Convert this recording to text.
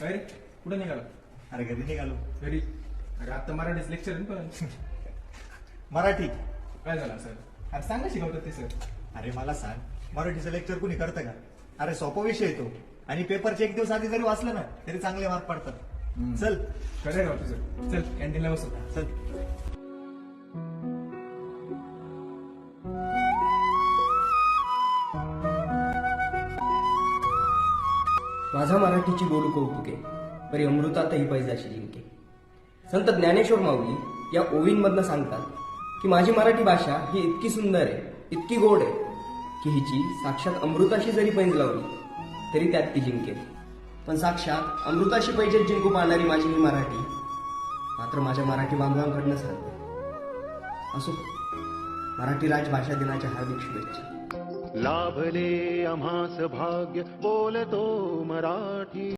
काय रे कुठं निघाला? अरे घरी निघालो. घरी? अरे आता मराठीच लेक्चर पण मराठी. काय झालं सर अरे सांगा शिकवतात ते सर अरे मला सांग. मराठीचं लेक्चर कुणी करतं का? अरे सोपा विषय आहे तो. आणि पेपरचे एक दिवस आधी जरी वाचलं ना तरी चांगले मार्क पडतात. चल. खरं राव तुझं चल कॅन्टीनला बसू. चल. माझा मराठीची बोलू कौतुके परी अमृतातही पैजाशी जिंके. संत ज्ञानेश्वर माऊली या ओवींमधनं सांगतात की माझी मराठी भाषा ही इतकी सुंदर आहे इतकी गोड आहे की हिची साक्षात अमृताशी जरी पैज लावली तरी त्यात ती जिंकेल. पण साक्षात अमृताशी पैजेत जिंकू पाहणारी माझी ही मराठी मात्र माझ्या मराठी बांधवांकडनं सांगते असो मराठी राजभाषा दिनाच्या हार्दिक शुभेच्छा. लाभले आम्हास भाग्य बोलतो मराठी